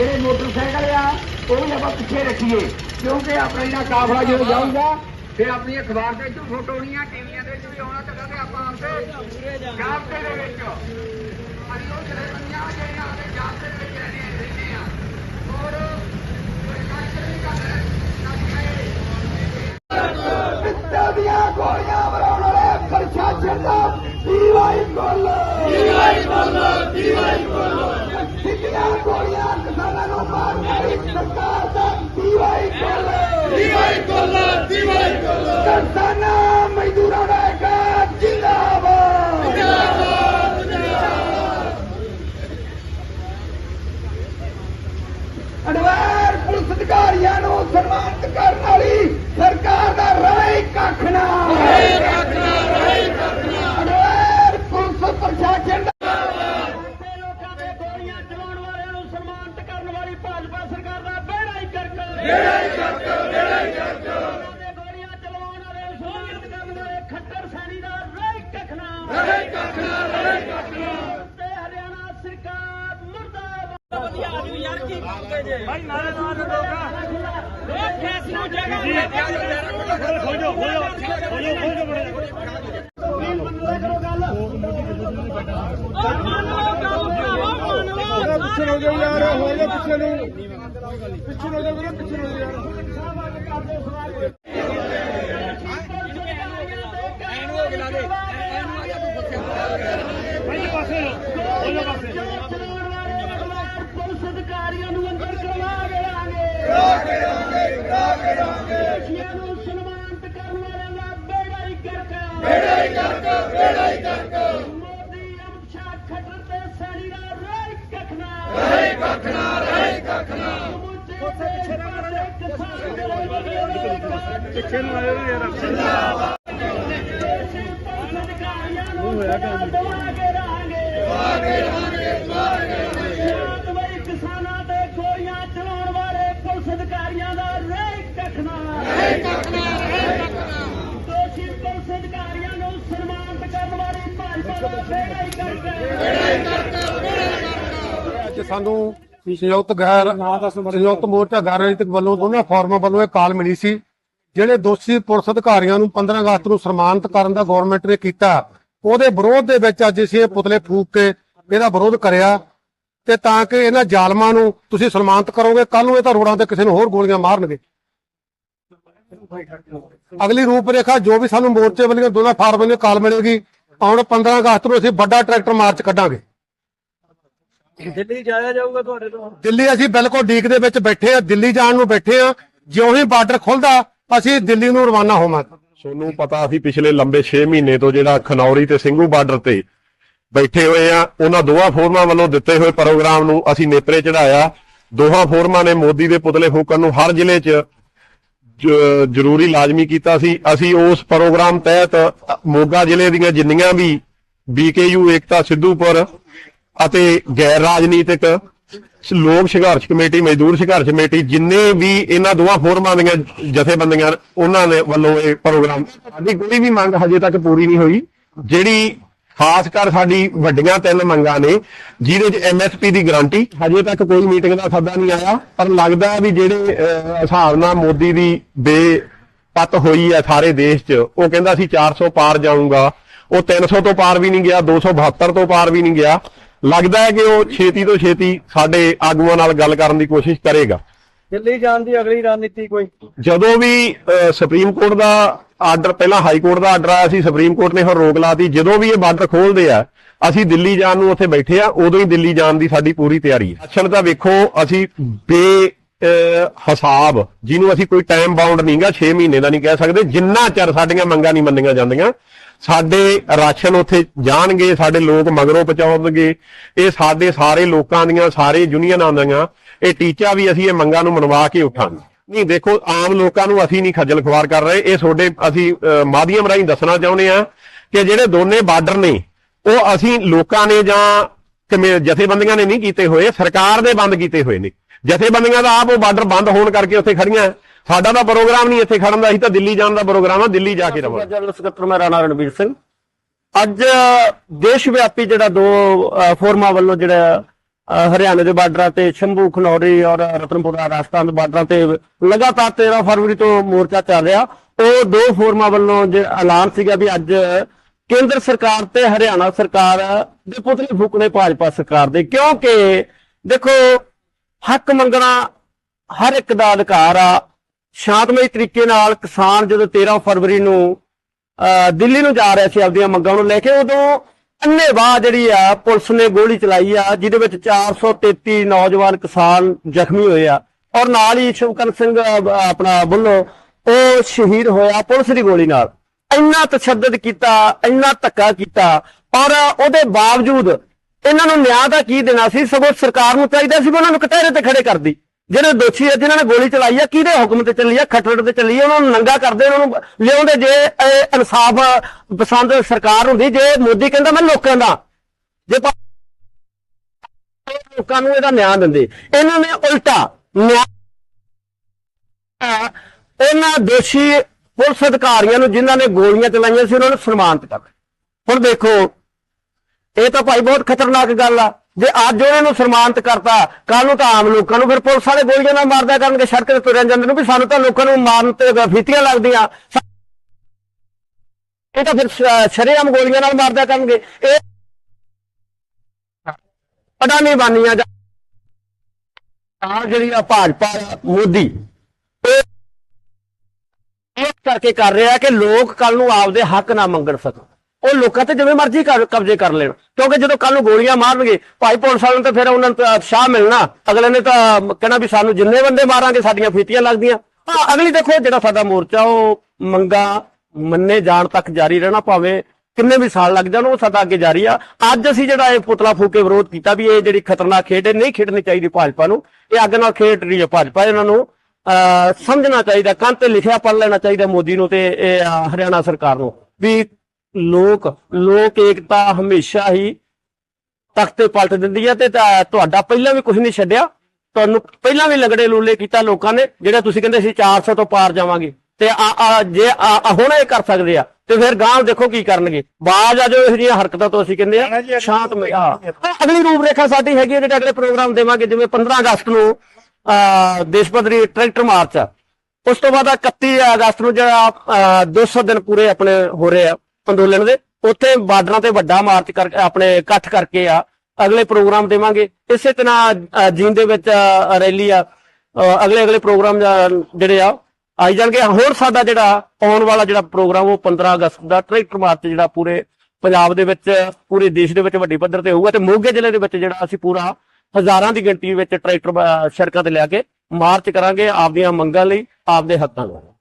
ਜਿਹੜੇ ਮੋਟਰਸਾਈਕਲ ਆ, ਉਹ ਵੀ ਆਪਾਂ ਪਿੱਛੇ ਰੱਖੀਏ। ਕਿਉਂਕਿ ਆਪਣਾ ਜਿਹੜਾ ਕਾਫਲਾ ਜਦੋਂ ਜਾਊਗਾ, ਫਿਰ ਆਪਣੀ ਅਖਬਾਰ ਦੇ ਵਿੱਚ ਫੋਟੋ ਆਉਣੀਆਂ ਟੀਵੀਆਂ ਦੇ ਵਿੱਚ ਵੀ ਆਉਣਾ ਚੱਲਾਂਗੇ ਆਪਾਂ ਆਪਦੇ ਜਾਬਤੇ ਦੇ ਵਿੱਚ। ਅਸੀਂ ਉਹ ਜਿਹੜੇ ਬੰਦੀਆਂ ਜਿਹੜੀਆਂ ਆਪਦੇ ਜਾਬਤੇ ਦੇ ਵਿੱਚ ਰਹਿੰਦੇ ਆ ਔਰ ਪਿੱਤੇ ਦੀਆਂ ਗੋਲੀਆਂ ਮਰਾਉਣ ਵਾਲੇ ਪ੍ਰਸ਼ਾਸਨ ਦਾ ਦੀਵਾਈ ਕੋਲ ਦੀਵਾਈ ਕੋਲ ਦੀਵਾਈ ਕੋਲ ਸਿੱਧੀਆਂ ਗੋਲੀਆਂ ਕਿਸਾਨਾਂ ਨੂੰ ਮਾਰਨ ਵਾਲੀ ਸਰਕਾਰ ਦਾ ਦੀਵਾਈ ਕੋਲ ਦੀਵਾਈ ਕੋਲ ਦੀਵਾਈ ਕੋਲ ਕਿਸਾਨਾਂ ਮਜ਼ਦੂਰਾਂ ਦਾ ਇੱਕ ਜਿੰਦਾਬਾਦ ਜਿੰਦਾਬਾਦ ਅਡਵਾਰ ਪੁਲਿਸ ਅਧਿਕਾਰੀਆਂ ਨੂੰ ਸਨਮਾਨਿਤ ਕਰਨ ਵਾਲੀ ਸਰਕਾਰ ਦਾ ਰਾਏ ਕੱਖ ਨਾ ਰਾਏ ਕੱਖ ਨਾ ਰਾਏ ਕੱਖ ਨਾ ਅਡਵਾਰ ਪੁਲਿਸ ਪ੍ਰਸ਼ਾਸਨ ਦਾ ਤੇ ਲੋਕਾਂ ਦੇ ਗੋਲੀਆਂ ਚਲਾਉਣ ਵਾਲਿਆਂ ਨੂੰ ਸਨਮਾਨਿਤ ਕਰਨ ਵਾਲੀ ਭਾਜਪਾ ਸਰਕਾਰ ਦਾ ਬੇੜਾ ਹੀ ਕਰਕ ਬੇੜਾ ਹੀ ਕਰਕ ਬੇੜਾ ਹੀ ਕਰਕ ਦੇ ਗੋਲੀਆਂ ਚਲਾਉਣ ਵਾਲਿਆਂ ਨੂੰ ਸਨਮਾਨਿਤ ਕਰਨ ਵਾਲੇ ਖੱਟਰ ਸੈਣੀ ਦਾ ਰਾਈ ਕੱਖਣਾ ਰਾਈ ਕੱਖਣਾ ਰਾਈ ਕੱਖਣਾ ਤੇ ਹਰਿਆਣਾ ਸਰਕਾਰ ਮੁਰਦਾਬਾਦ ਵਧੀਆ ਆਦਮੀ ਕਰਦੇ ਜੇ ਭਾਈ ਨਾਰੇ ਮਾਰ ਲੋਕਾਂ ਇਹ ਕੇਸ ਨੂੰ ਜਗ੍ਹਾ ਜੀ ਹੋ ਜਾ ਹੋ ਜਾ ਹੋ ਜਾ ਹੋ ਜਾ ਪਿੱਛੇ ਹੋ ਜਾ ਯਾਰ ਹੋ ਜਾ ਪਿੱਛੇ ਨੂੰ। ਪਿੱਛੇ ਹੋ ਜਾ ਵੀਰੇ ਪਿੱਛੇ ਹੋ ਜਾ ਯਾਰ। ਪੁਲਿਸ ਰਾਂਗੇ ਕਰਾ ਕੇ ਰਾਂਗੇ ਨੂੰ ਸਨਮਾਨਿਤ ਕਰਨ ਵਾਲਿਆਂ ਦਾ ਬੇੜਾ ਹੀ ਕਰਕ ਬੇੜਾ ਹੀ ਕਰਕ ਬੇੜਾ ਹੀ ਕਰਕ ਮੋਦੀ ਅਮਿਤ ਸ਼ਾਹ ਖੱਟਰ ਤੇ ਸੈਣੀ ਦਾ ਰਾਈ ਕੱਖਣਾ ਰਾਈ ਕੱਖਣਾ ਰਾਈ ਕੱਖਣਾ ਪਿੱਛੇ ਪਿੱਛੇ ਨੂੰ ਆਇਓ ਯਾਰ ਉਹ ਹੋਇਆ ਕੰਮ ਦਵਾਗੇ ਰਹਾਂਗੇ ਦਵਾਗੇ ਰਹਾਂਗੇ ਦਵਾਗੇ ਕਿਸਾਨਾਂ ਅੱਜ ਸਾਨੂੰ ਸੰਯੁਕਤ ਗੈਰ ਸੰਯੁਕਤ ਮੋਰਚਾ ਗੈਰ ਰਾਜਨੀਤਿਕ ਵੱਲੋਂ ਦੋਨਾਂ ਫੋਰਮਾਂ ਵੱਲੋਂ ਇਹ ਕਾਲ ਮਿਲੀ ਸੀ, ਜਿਹੜੇ ਦੋਸ਼ੀ ਪੁਲਿਸ ਅਧਿਕਾਰੀਆਂ ਨੂੰ 15 ਅਗਸਤ ਨੂੰ ਸਨਮਾਨਿਤ ਕਰਨ ਦਾ ਗਵਰਨਮੈਂਟ ਨੇ ਕੀਤਾ। ਉਹਦੇ ਵਿਰੋਧ ਦੇ ਵਿੱਚ ਅੱਜ ਅਸੀਂ ਇਹ ਪੁਤਲੇ ਫੂਕ ਕੇ ਇਹਦਾ ਵਿਰੋਧ ਕਰਿਆ ਤੇ ਤਾਂ ਕਿ ਇਹਨਾਂ ਜ਼ਾਲਮਾਂ ਨੂੰ ਤੁਸੀਂ ਸਨਮਾਨਿਤ ਕਰੋਗੇ ਕੱਲ ਨੂੰ ਇਹ ਤਾਂ ਰੋਡਾਂ ਤੇ ਕਿਸੇ ਨੂੰ ਹੋਰ ਗੋਲੀਆਂ ਮਾਰਨਗੇ। ਅਗਲੀ ਰੂਪਰੇਖਾ ਜੋ ਵੀ ਸਾਨੂੰ ਮੋਰਚੇ ਵੱਲੋਂ ਦੋਨਾਂ ਫਾਰਮਾਂ ਨੇ ਕਾਲ ਮਿਲੇਗੀ ਆਉਣ 15 ਅਗਸਤ ਨੂੰ ਅਸੀਂ ਵੱਡਾ ਟਰੈਕਟਰ ਮਾਰਚ ਕੱਢਾਂਗੇ। ਦਿੱਲੀ ਜਾਇਆ ਜਾਊਗਾ ਤੁਹਾਡੇ ਤੋਂ? ਦਿੱਲੀ ਅਸੀਂ ਬਿਲਕੁਲ ਡੀਕ ਦੇ ਵਿੱਚ ਬੈਠੇ ਆ ਦਿੱਲੀ ਜਾਣ ਨੂੰ ਬੈਠੇ ਆ ਜਿਉਂ ਹੀ ਬਾਰਡਰ ਖੁੱਲਦਾ ਅਸੀਂ ਦਿੱਲੀ ਨੂੰ ਰਵਾਨਾ ਹੋਵਾਂਗੇ। ਤੁਹਾਨੂੰ ਪਤਾ ਅਸੀਂ ਪਿਛਲੇ ਲੰਬੇ 6 ਮਹੀਨੇ ਤੋਂ ਜਿਹੜਾ ਖਨੌਰੀ ਤੇ ਸਿੰਘੂ ਬਾਰਡਰ ਤੇ ਬੈਠੇ ਹੋਏ ਆ ਉਹਨਾਂ ਦੋਹਾਂ ਫੋਰਮਾਂ ਵੱਲੋਂ ਦਿੱਤੇ ਹੋਏ ਪ੍ਰੋਗਰਾਮ ਨੂੰ ਅਸੀਂ ਨੇਪਰੇ ਚੜਾਇਆ ਦੋਹਾਂ ਫੋਰਮਾਂ ਨੇ ਮੋਦੀ ਦੇ ਪੁਤਲੇ ਫੂਕਣ ਨੂੰ ਹਰ ਜ਼ਿਲ੍ਹੇ 'ਚ ਜ਼ਰੂਰੀ ਲਾਜ਼ਮੀ ਕੀਤਾ ਸੀ। ਅਸੀਂ ਉਸ ਪ੍ਰੋਗਰਾਮ ਤਹਿਤ ਮੋਗਾ ਜ਼ਿਲ੍ਹੇ ਦੀਆਂ ਜਿੰਨੀਆਂ ਵੀ ਬੀਕੇਯੂ ਏਕਤਾ, ਸਿੱਧੂਪੁਰ ਅਤੇ ਗੈਰ ਰਾਜਨੀਤਿਕ ਲੋਕ ਸੰਘਰਸ਼ ਕਮੇਟੀ, ਮਜ਼ਦੂਰ ਸੰਘਰਸ਼ ਕਮੇਟੀ, ਜਿੰਨੇ ਵੀ ਇਹਨਾਂ ਦੋਵਾਂ ਫੋਰਮਾਂ ਦੀਆਂ ਜਥੇਬੰਦੀਆਂ, ਉਹਨਾਂ ਦੇ ਵੱਲੋਂ ਇਹ ਪ੍ਰੋਗਰਾਮ ਸਾਡੀ ਕੋਈ ਵੀ ਮੰਗ ਹਜੇ ਤੱਕ ਪੂਰੀ ਨਹੀਂ ਹੋਈ। ਜਿਹੜੀ ਖਾਸ ਕਰ ਸਾਡੀ ਵੱਡੀਆਂ ਤਿੰਨ ਮੰਗਾਂ ਨੇ ਜਿਹਦੇ ਚ ਐਮਐਸਪੀ ਦੀ ਗਾਰੰਟੀ ਹਜੇ ਤੱਕ ਕੋਈ ਮੀਟਿੰਗ ਦਾ ਸੱਦਾ ਨਹੀਂ ਆਇਆ ਪਰ ਲੱਗਦਾ ਵੀ ਜਿਹੜੇ ਅਹ, ਹਿਸਾਬ ਨਾਲ ਮੋਦੀ ਦੀ ਬੇਪਤ ਹੋਈ ਹੈ ਸਾਰੇ ਦੇਸ਼ 'ਚ ਉਹ ਕਹਿੰਦਾ ਸੀ 400 ਪਾਰ ਜਾਊਗਾ ਉਹ 300 ਤੋਂ ਪਾਰ ਵੀ ਨਹੀਂ ਗਿਆ 272 ਤੋਂ ਪਾਰ ਵੀ ਨਹੀਂ ਗਿਆ। ਲੱਗਦਾ ਹੈ ਕਿ ਉਹ ਛੇਤੀ ਤੋਂ ਛੇਤੀ ਸਾਡੇ ਆਗੂਆਂ ਨਾਲ ਗੱਲ ਕਰਨ ਦੀ ਕੋਸ਼ਿਸ਼ ਕਰੇਗਾ। ਦਿੱਲੀ ਜਾਣ ਦੀ ਅਗਲੀ ਰਣਨੀਤੀ ਕੋਈ? ਜਦੋਂ ਵੀ ਸੁਪਰੀਮ ਕੋਰਟ ਦਾ ਆਰਡਰ, ਪਹਿਲਾਂ ਹਾਈ ਕੋਰਟ ਦਾ ਆਰਡਰ ਆਇਆ ਸੀ ਸੁਪਰੀਮ ਕੋਰਟ ਨੇ ਹੁਣ ਰੋਕ ਲਾਤੀ। ਜਦੋਂ ਵੀ ਇਹ ਬਾਰਡਰ ਖੋਲਦੇ ਆ, ਅਸੀਂ ਦਿੱਲੀ ਜਾਣ ਨੂੰ ਉੱਥੇ ਬੈਠੇ ਆ, ਉਦੋਂ ਹੀ ਦਿੱਲੀ ਜਾਣ ਦੀ ਸਾਡੀ ਪੂਰੀ ਤਿਆਰੀ ਹੈ ਅਕਸ਼ਨ ਤਾਂ ਵੇਖੋ, ਅਸੀਂ ਬੇ ਹਿਸਾਬ, ਜਿਹਨੂੰ ਅਸੀਂ ਕੋਈ ਟਾਈਮ ਬਾਉਂਡ ਨਹੀਂਗਾ 6 ਮਹੀਨੇ ਦਾ ਨਹੀਂ ਕਹਿ ਸਕਦੇ, ਜਿੰਨਾ ਚਿਰ ਸਾਡੀਆਂ ਮੰਗਾਂ ਨਹੀਂ ਮੰਨੀਆਂ ਜਾਂਦੀਆਂ, ਸਾਡੇ ਰਾਸ਼ਨ ਉੱਥੇ ਜਾਣਗੇ, ਸਾਡੇ ਲੋਕ ਮਗਰੋਂ ਪਹੁੰਚਾਉਣਗੇ, ਇਹ ਸਾਡੇ ਸਾਰੇ ਲੋਕਾਂ ਦੀਆਂ, ਸਾਰੇ ਯੂਨੀਅਨਾਂ ਦੀਆਂ ਇਹ ਟੀਚਾ ਵੀ ਅਸੀਂ ਇਹ ਮੰਗਾਂ ਨੂੰ ਮਨਵਾ ਕੇ ਉਠਾਂਗੇ। ਨਹੀਂ, ਦੇਖੋ, ਆਮ ਲੋਕਾਂ ਨੂੰ ਅਸੀਂ ਨਹੀਂ ਖੱਜਲ ਖੁਆਰ ਕਰ ਰਹੇ। ਇਹ ਤੁਹਾਡੇ, ਅਸੀਂ ਮਾਧਿਅਮ ਰਾਹੀਂ ਦੱਸਣਾ ਚਾਹੁੰਦੇ ਆ ਕਿ ਜਿਹੜੇ ਦੋਨੇ ਬਾਰਡਰ ਨੇ, ਉਹ ਅਸੀਂ ਲੋਕਾਂ ਨੇ ਜਾਂ ਜਥੇਬੰਦੀਆਂ ਨੇ ਨਹੀਂ ਕੀਤੇ ਹੋਏ, ਸਰਕਾਰ ਦੇ ਬੰਦ ਕੀਤੇ ਹੋਏ ਨੇ। ਜਥੇਬੰਦੀਆਂ ਦਾ ਆਪ ਉਹ ਬਾਰਡਰ ਬੰਦ ਹੋਣ ਕਰਕੇ ਉੱਥੇ ਖੜੀਆਂ। ਸਾਡਾ ਤਾਂ ਪ੍ਰੋਗਰਾਮ ਨਹੀਂ ਇੱਥੇ ਖੜਨ ਦਾ, ਅਸੀਂ ਤਾਂ ਦਿੱਲੀ ਜਾਣ ਦਾ ਪ੍ਰੋਗਰਾਮ ਆ, ਦਿੱਲੀ ਜਾ ਕੇ ਰਵਾਂਗੇ। ਜਨਰਲ ਸਕੱਤਰ ਮੈਂ ਰਾਣਾ ਰਣਵੀਰ ਸਿੰਘ। ਅੱਜ ਦੇਸ਼ ਵਿਆਪੀ ਜਿਹੜਾ ਦੋ ਫੋਰਮਾਂ ਵੱਲੋਂ ਜਿਹੜਾ ਹਰਿਆਣੇ ਦੇ ਬਾਰਡਰਾਂ ਤੇ ਸ਼ੰਭੂ, ਖਨੌਰੀ ਔਰ ਰਤਨਪੁਰਾ ਰਾਜਸਥਾਨ ਦੇ ਬਾਰਡਰਾਂ ਤੇ ਲਗਾਤਾਰ 13 ਫਰਵਰੀ ਤੋਂ ਮੋਰਚਾ ਚੱਲ ਰਿਹਾ। ਉਹ ਦੋ ਫੋਰਮਾਂ ਵੱਲੋਂ ਜਿਹੜਾ ਐਲਾਨ ਸੀਗਾ ਵੀ ਅੱਜ ਕੇਂਦਰ ਸਰਕਾਰ ਤੇ ਹਰਿਆਣਾ ਸਰਕਾਰ ਦੇ ਪੁਤਲੇ ਫੂਕਣੇ ਭਾਜਪਾ ਸਰਕਾਰ ਦੇ। ਕਿਉਂਕਿ ਦੇਖੋ, ਹੱਕ ਮੰਗਣਾ ਹਰ ਇੱਕ ਦਾ ਅਧਿਕਾਰ ਆ। ਸ਼ਾਂਤਮਈ ਤਰੀਕੇ ਨਾਲ ਕਿਸਾਨ ਜਦੋਂ 13 ਫਰਵਰੀ ਨੂੰ ਅਹ ਦਿੱਲੀ ਨੂੰ ਜਾ ਰਿਹਾ ਸੀ, ਆਪਦੀਆਂ ਮੰਗਾਂ ਨੂੰ ਲੈ ਕੇ, ਉਦੋਂ ਅੰਨੇਵਾਹ ਜਿਹੜੀ ਆ, ਪੁਲਿਸ ਨੇ ਗੋਲੀ ਚਲਾਈ ਆ, ਜਿਹਦੇ ਵਿੱਚ 433 ਨੌਜਵਾਨ ਕਿਸਾਨ ਜ਼ਖਮੀ ਹੋਏ ਆ। ਔਰ ਨਾਲ ਹੀ ਸ਼ੁਭਕਰਨ ਸਿੰਘ ਆਪਣਾ ਬੁੱਲੋ ਉਹ ਸ਼ਹੀਦ ਹੋਇਆ ਪੁਲਿਸ ਦੀ ਗੋਲੀ ਨਾਲ। ਇੰਨਾ ਤਸ਼ੱਦਦ ਕੀਤਾ, ਇੰਨਾ ਧੱਕਾ ਕੀਤਾ, ਔਰ ਉਹਦੇ ਬਾਵਜੂਦ ਇਹਨਾਂ ਨੂੰ ਨਿਆਂ ਦਾ ਕੀ ਦੇਣਾ ਸੀ? ਸਗੋਂ ਸਰਕਾਰ ਨੂੰ ਚਾਹੀਦਾ ਸੀ ਵੀ ਉਹਨਾਂ ਨੂੰ ਕਟਹਿਰੇ ਤੇ ਖੜੇ ਕਰਦੀ ਜਿਹੜੇ ਦੋਸ਼ੀ ਆ ਜਿਨ੍ਹਾਂ ਨੇ ਗੋਲੀ ਚਲਾਈ ਆ, ਕਿਹਦੇ ਹੁਕਮ ਤੇ ਚੱਲੀ ਆ, ਖੱਟੜ ਤੇ ਚੱਲੀ ਆ, ਉਹਨਾਂ ਨੂੰ ਨੰਗਾ ਕਰਦੇ, ਉਹਨਾਂ ਨੂੰ ਲਿਆਉਂਦੇ ਜੇ, ਇਹ ਇਨਸਾਫ ਪਸੰਦ ਸਰਕਾਰ ਹੁੰਦੀ, ਜੇ ਮੋਦੀ ਕਹਿੰਦਾ ਮੈਂ ਲੋਕਾਂ ਦਾ, ਜੇ ਲੋਕਾਂ ਨੂੰ ਇਹਦਾ ਨਿਆਂ ਦਿੰਦੇ। ਇਹਨਾਂ ਨੇ ਉਲਟਾ ਨਿਆਂ ਇਹਨਾਂ ਦੋਸ਼ੀ ਪੁਲਿਸ ਅਧਿਕਾਰੀਆਂ ਨੂੰ ਜਿਨ੍ਹਾਂ ਨੇ ਗੋਲੀਆਂ ਚਲਾਈਆਂ ਸੀ, ਉਹਨਾਂ ਨੂੰ ਸਨਮਾਨਿਤ ਕਰ ਹੁਣ ਦੇਖੋ, ਇਹ ਤਾਂ ਭਾਈ ਬਹੁਤ ਖਤਰਨਾਕ ਗੱਲ ਆ। ਜੇ ਅੱਜ ਉਹਨਾਂ ਨੂੰ ਸਨਮਾਨਿਤ ਕਰਤਾ ਕੱਲ ਨੂੰ ਤਾਂ ਆਮ ਲੋਕਾਂ ਨੂੰ ਫਿਰ ਪੁਲਿਸ ਵਾਲੇ ਗੋਲੀਆਂ ਨਾਲ ਮਾਰਦਾ ਕਰਨਗੇ, ਸੜਕ ਤੇ ਤੁਰਿਆ ਜਾਂਦੇ ਨੂੰ ਵੀ ਸਾਨੂੰ ਤਾਂ ਲੋਕਾਂ ਨੂੰ ਮਾਰਨ ਤੇ ਫੀਤੀਆਂ ਲੱਗਦੀਆਂ। ਇਹ ਤਾਂ ਫਿਰ ਸ਼ਰੇਆਮ ਗੋਲੀਆਂ ਨਾਲ ਮਾਰਦਿਆ ਕਰਨਗੇ। ਇਹ ਅਡਾਨੀ ਬਾਨੀਆਂ ਜਾਂ ਆ ਜਿਹੜੀ ਆ ਭਾਜਪਾ ਮੋਦੀ, ਇਹ ਇਸ ਕਰਕੇ ਕਰ ਰਿਹਾ ਕਿ ਲੋਕ ਕੱਲ ਨੂੰ ਆਪਦੇ ਹੱਕ ਨਾ ਮੰਗਣ ਸਕਣ। ਉਹ ਲੋਕਾਂ ਤੇ ਜਿਵੇਂ ਮਰਜ਼ੀ ਕਬਜ਼ੇ ਕਰ ਲੈਣ। ਕਿਉਂਕਿ ਜਦੋਂ ਕੱਲ ਨੂੰ ਗੋਲੀਆਂ ਮਾਰਨਗੇ, ਭਾਈ ਪੁਲਿਸ ਵਾਲਿਆਂ ਨੂੰ ਤਾਂ ਫਿਰ ਉਹਨਾਂ ਨੂੰ ਉਤਸ਼ਾਹ ਮਿਲਣਾ। ਅਗਲੇ ਨੇ ਤਾਂ ਕਹਿਣਾ ਵੀ ਸਾਨੂੰ ਜਿੰਨੇ ਬੰਦੇ ਮਾਰਾਂਗੇ, ਸਾਡੀਆਂ ਫੀਤੀਆਂ ਲੱਗਦੀਆਂ। ਹਾਂ ਅਗਲੀ ਦੇਖੋ, ਜਿਹੜਾ ਸਾਡਾ ਮੋਰਚਾ, ਉਹ ਮੰਗਾ ਮੰਨੇ ਜਾਣ ਤੱਕ ਜਾਰੀ ਰਹਿਣਾ ਭਾਵੇਂ ਕਿੰਨੇ ਵੀ ਸਾਲ ਲੱਗ ਜਾਣ, ਉਹ ਸਾਡਾ ਅੱਗੇ ਜਾਰੀ ਆ। ਅੱਜ ਅਸੀਂ ਜਿਹੜਾ ਇਹ ਪੁਤਲਾ ਫੂਕੇ ਵਿਰੋਧ ਕੀਤਾ ਵੀ ਇਹ ਜਿਹੜੀ ਖਤਰਨਾਕ ਖੇਡ ਹੈ, ਨਹੀਂ ਖੇਡਣੀ ਚਾਹੀਦੀ ਭਾਜਪਾ ਨੂੰ। ਇਹ ਅੱਗ ਨਾਲ ਖੇਡ ਰਹੀ ਹੈ ਭਾਜਪਾ, ਇਹਨਾਂ ਨੂੰ, ਅਹ, ਸਮਝਣਾ ਚਾਹੀਦਾ, ਕੰਨ ਤੇ ਲਿਖਿਆ ਪੜ ਲੈਣਾ ਚਾਹੀਦਾ ਮੋਦੀ ਨੂੰ ਤੇ ਇਹ ਹਰਿਆਣਾ ਸਰਕਾਰ ਨੂੰ ਵੀ ਲੋਕ ਲੋਕ ਏਕਤਾ ਹਮੇਸ਼ਾ ਹੀ ਤਖਤੇ ਪਲਟ ਦਿੰਦੀ ਹੈ ਤੇ ਤੁਹਾਡਾ ਪਹਿਲਾਂ ਵੀ ਕੁਝ ਨਹੀਂ ਛੱਡਿਆ। ਤੁਹਾਨੂੰ ਪਹਿਲਾਂ ਵੀ ਲੰਗੜੇ ਲੂਲੇ ਕੀਤਾ ਲੋਕਾਂ ਨੇ ਜਿਹੜੇ ਤੁਸੀਂ ਕਹਿੰਦੇ ਸੀ 400 ਤੋਂ ਪਾਰ ਜਾਵਾਂਗੇ। ਤੇ ਜੇ ਹੁਣ ਇਹ ਕਰ ਸਕਦੇ ਆ ਤੇ ਫਿਰ ਗਾਂਵ ਦੇਖੋ ਕੀ ਕਰਨਗੇ। ਬਾਜ ਆ ਜੋ ਇਹੋ ਜਿਹੀਆਂ ਹਰਕਤਾਂ ਤੋਂ ਅਸੀਂ ਕਹਿੰਦੇ ਆ ਆ ਅਗਲੀ ਰੂਪ ਰੇਖਾ ਸਾਡੀ ਹੈਗੀ ਹੈ ਜਿਹੜੇ ਅਗਲੇ ਪ੍ਰੋਗਰਾਮ ਦੇਵਾਂਗੇ ਜਿਵੇਂ 15 ਅਗਸਤ ਨੂੰ ਦੇਸ਼ ਪੱਧਰੀ ਟਰੈਕਟਰ ਮਾਰਚ ਆ। ਉਸ ਤੋਂ ਬਾਅਦ 31 ਅਗਸਤ ਨੂੰ ਜਿਹੜਾ ਅਹ, 200 ਦਿਨ ਪੂਰੇ ਆਪਣੇ ਹੋ ਰਹੇ ਆ। ਅੰਦੋਲਨ ਦੇ, ਉੱਥੇ ਬਾਰਡਰਾਂ ਤੇ ਵੱਡਾ ਮਾਰਚ ਕਰਕੇ ਆਪਣੇ ਇਕੱਠ ਕਰਕੇ ਆ, ਅਗਲੇ ਪ੍ਰੋਗਰਾਮ ਦੇਵਾਂਗੇ। ਇਸੇ ਤਰ੍ਹਾਂ ਜੀਨ ਦੇ ਵਿੱਚ ਰੈਲੀ ਆ ਅਗਲੇ ਅਗਲੇ ਪ੍ਰੋਗਰਾਮ ਜਿਹੜੇ ਆ, ਆਈ ਜਾਣਗੇ। ਹੁਣ ਸਾਡਾ ਜਿਹੜਾ ਆਉਣ ਵਾਲਾ ਜਿਹੜਾ ਪ੍ਰੋਗਰਾਮ, ਉਹ 15 ਅਗਸਤ ਦਾ ਟਰੈਕਟਰ ਮਾਰਚ ਜਿਹੜਾ ਪੂਰੇ ਪੰਜਾਬ ਦੇ ਵਿੱਚ, ਪੂਰੇ ਦੇਸ਼ ਦੇ ਵਿੱਚ ਵੱਡੀ ਪੱਧਰ ਤੇ ਹੋਊਗਾ ਤੇ ਮੋਗੇ ਜ਼ਿਲ੍ਹੇ ਦੇ ਵਿੱਚ ਜਿਹੜਾ ਅਸੀਂ ਪੂਰਾ ਹਜ਼ਾਰਾਂ ਦੀ ਗਿਣਤੀ ਵਿੱਚ ਟਰੈਕਟਰ ਸੜਕਾਂ ਤੇ ਲਿਆ ਕੇ ਮਾਰਚ ਕਰਾਂਗੇ ਆਪਦੀਆਂ ਮੰਗਾਂ ਲਈ, ਆਪਦੇ ਹੱਕਾਂ ਲਈ